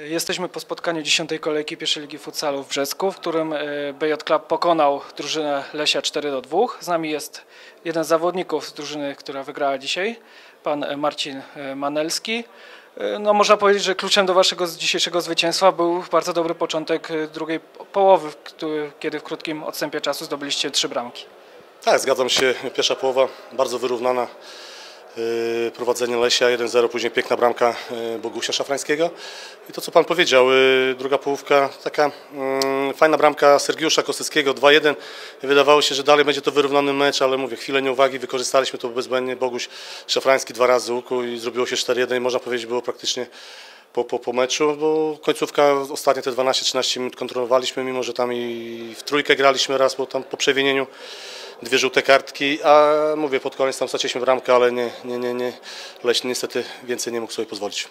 Jesteśmy po spotkaniu 10. kolejki pierwszej ligi futsalu w Brzesku, w którym e, BJ Club pokonał drużynę Lesia 4 do 2. Z nami jest jeden z zawodników z drużyny, która wygrała dzisiaj, pan Marcin e, Manelski. E, No, można powiedzieć, że kluczem do waszego dzisiejszego zwycięstwa był bardzo dobry początek drugiej połowy, kiedy w krótkim odstępie czasu zdobyliście trzy bramki. Tak, zgadzam się. Pierwsza połowa bardzo wyrównana. Yy, Prowadzenie Lesia 1-0, później piękna bramka yy, Bogusia Szafrańskiego. I to, co Pan powiedział, yy, druga połówka, taka mm, fajna bramka Sergiusza Kostyckiego 2-1. Wydawało się, że dalej będzie to wyrównany mecz, ale mówię, chwilę nieuwagi, wykorzystaliśmy to bezbłędnie. Boguś Szafrański dwa razy łuku i zrobiło się 4-1 i można powiedzieć, było praktycznie po, po, po meczu, bo końcówka, ostatnie te 12-13 minut kontrolowaliśmy, mimo że tam i w trójkę graliśmy raz, bo tam po przewinieniu dwie żółte kartki, a mówię, pod koniec tam straciliśmy bramkę, ale nie, nie, nie, nie. Leś niestety więcej nie mógł sobie pozwolić.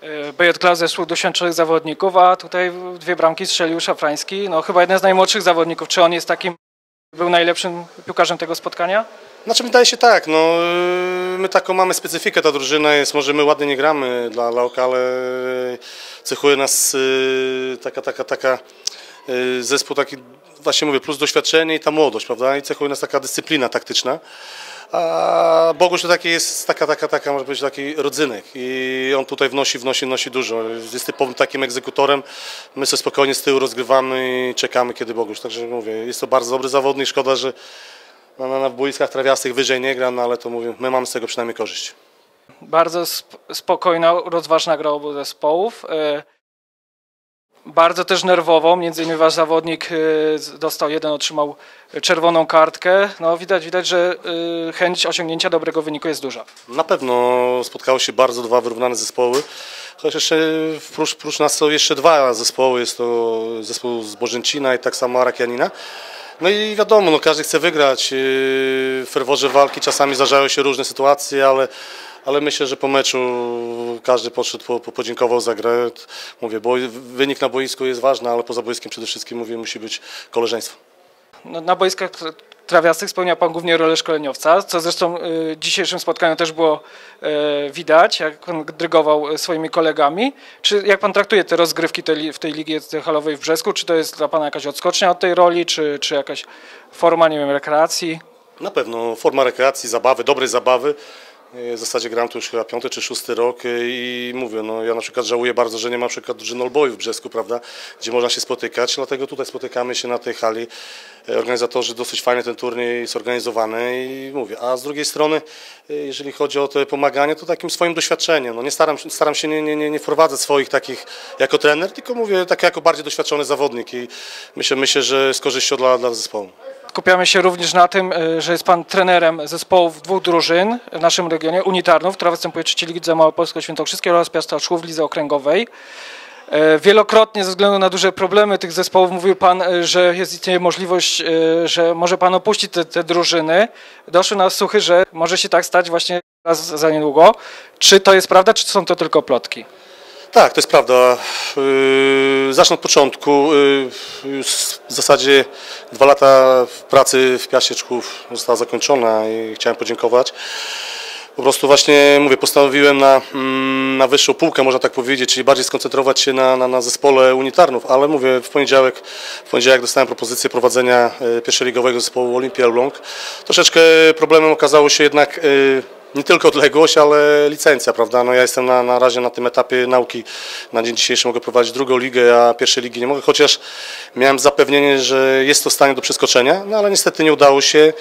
E, BJ Club zeszło doświadczonych zawodników, a tutaj dwie bramki strzelił Szafrański. No chyba jeden z najmłodszych zawodników. Czy on jest takim, był najlepszym piłkarzem tego spotkania? Znaczy wydaje się tak, no yy, my taką mamy specyfikę, ta drużyna jest, może my ładnie nie gramy dla, dla oka, ale cechuje nas yy, taka, taka, taka zespół taki, właśnie mówię, plus doświadczenie i ta młodość, prawda, i cechuje nas taka dyscyplina taktyczna. A Boguś to taki jest taka, taka, taka, może powiedzieć, taki rodzynek i on tutaj wnosi, wnosi, wnosi dużo. Jest typowym takim egzekutorem. My sobie spokojnie z tyłu rozgrywamy i czekamy, kiedy Boguś. Także mówię, jest to bardzo dobry zawodnik. Szkoda, że na, na, na boiskach trawiastych wyżej nie gra, no ale to mówię, my mamy z tego przynajmniej korzyść. Bardzo sp- spokojna, rozważna gra obu zespołów. Bardzo też nerwowo, między innymi wasz zawodnik z- dostał jeden, otrzymał czerwoną kartkę. No widać, widać, że e, chęć osiągnięcia dobrego wyniku jest duża. Na pewno spotkały się bardzo dwa wyrównane zespoły, chociaż jeszcze prócz, prócz nas są jeszcze dwa zespoły, jest to zespół z Bożęcina i tak samo Arakianina. No i wiadomo, no każdy chce wygrać, Yy, w ferworze walki czasami zdarzają się różne sytuacje, ale, ale myślę, że po meczu każdy podszedł, po, po, podziękował za grę. Mówię, bo wynik na boisku jest ważny, ale poza boiskiem przede wszystkim mówię, musi być koleżeństwo. No, na boiskach tra- trawiastych spełnia pan głównie rolę szkoleniowca, co zresztą y, w dzisiejszym spotkaniu też było y, widać, jak on drygował y, swoimi kolegami. Czy jak pan traktuje te rozgrywki w tej ligi halowej w Brzesku? Czy to jest dla pana jakaś odskocznia od tej roli, czy, czy jakaś forma, nie wiem, rekreacji? Na pewno forma rekreacji, zabawy, dobrej zabawy. W zasadzie gram tu już chyba piąty czy szósty rok i mówię, no ja na przykład żałuję bardzo, że nie ma na przykład drużyny Olboju w Brzesku, prawda, gdzie można się spotykać, dlatego tutaj spotykamy się na tej hali. Organizatorzy dosyć fajnie ten turniej zorganizowany i mówię, a z drugiej strony, jeżeli chodzi o to pomaganie, to takim swoim doświadczeniem, no nie staram, staram się nie, nie, nie, nie wprowadzać swoich takich jako trener, tylko mówię tak jako bardziej doświadczony zawodnik i myślę, myślę że z korzyścią dla, dla zespołu. Skupiamy się również na tym, y, że jest pan trenerem zespołów dwóch drużyn w naszym regionie, Unitarnów, która występuje w trzeciej lidze Małopolsko-Świętokrzyskiej oraz Piasta-Szłów w lidze okręgowej. E, Wielokrotnie ze względu na duże problemy tych zespołów mówił Pan, e, że jest istnieje możliwość, e, że może Pan opuścić te, te drużyny. Doszły nas słuchy, że może się tak stać właśnie za niedługo. Czy to jest prawda, czy są to tylko plotki? Tak, to jest prawda. Yy, Zacznę od początku. Yy, w zasadzie dwa lata pracy w Piaście Czchów została zakończona i chciałem podziękować. Po prostu właśnie, mówię, postanowiłem na, mm, na wyższą półkę, można tak powiedzieć, czyli bardziej skoncentrować się na, na, na zespole unitarnów, ale mówię, w poniedziałek, w poniedziałek dostałem propozycję prowadzenia e, pierwszoligowego zespołu Olimpia Elbląg. Troszeczkę problemem okazało się jednak nie tylko odległość, ale licencja, prawda? No ja jestem na, na razie na tym etapie nauki. Na dzień dzisiejszy mogę prowadzić drugą ligę, a pierwszej ligi nie mogę, chociaż miałem zapewnienie, że jest to stanie do przeskoczenia, no ale niestety nie udało się.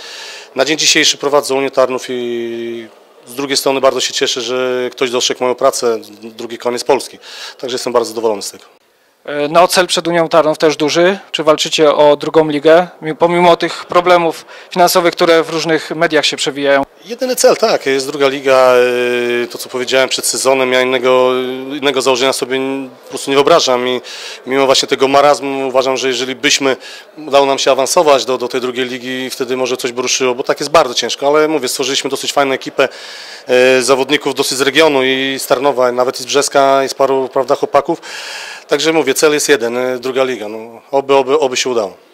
Na dzień dzisiejszy prowadzę unitarnów i z drugiej strony bardzo się cieszę, że ktoś dostrzegł moją pracę, drugi koniec Polski. Także jestem bardzo zadowolony z tego. E, No cel przed Unią Tarnów też duży. Czy walczycie o drugą ligę, mi- pomimo tych problemów finansowych, które w różnych mediach się przewijają? Jedyny cel, tak, jest druga liga. yy, To, co powiedziałem przed sezonem, ja innego, innego założenia sobie po prostu nie wyobrażam i mimo właśnie tego marazmu uważam, że jeżeli byśmy udało nam się awansować do, do tej drugiej ligi, wtedy może coś by ruszyło, bo tak jest bardzo ciężko, ale mówię, stworzyliśmy dosyć fajną ekipę yy, zawodników dosyć z regionu i z Tarnowa, nawet i z Brzeska, i z paru, prawda, chłopaków. Także mówię, cel jest jeden, yy, druga liga. No, oby, oby, oby się udało.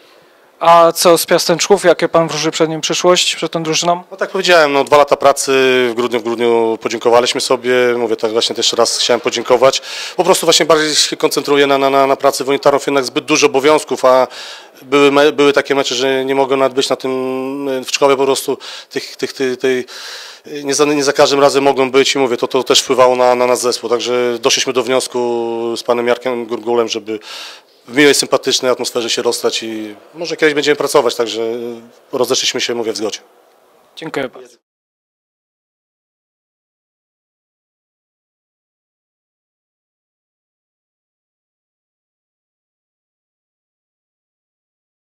A co z Piastem Człów? Jakie pan wróży przed nim przyszłość, przed tą drużyną? No tak powiedziałem, no dwa lata pracy, w grudniu, w grudniu podziękowaliśmy sobie, mówię tak właśnie też raz chciałem podziękować. Po prostu właśnie bardziej się koncentruję na, na, na, pracy wonitarną, jednak zbyt dużo obowiązków, a były, były takie mecze, że nie mogłem nawet być na tym, w szkole po prostu tych, tych, tych, nie, za, nie za każdym razem mogłem być i mówię, to, to też wpływało na, na nasz zespół, także doszliśmy do wniosku z panem Jarkiem Gurgulem, żeby w miłej, sympatycznej atmosferze się rozstać i może kiedyś będziemy pracować, także rozeszliśmy się, mówię, w zgodzie. Dziękuję bardzo.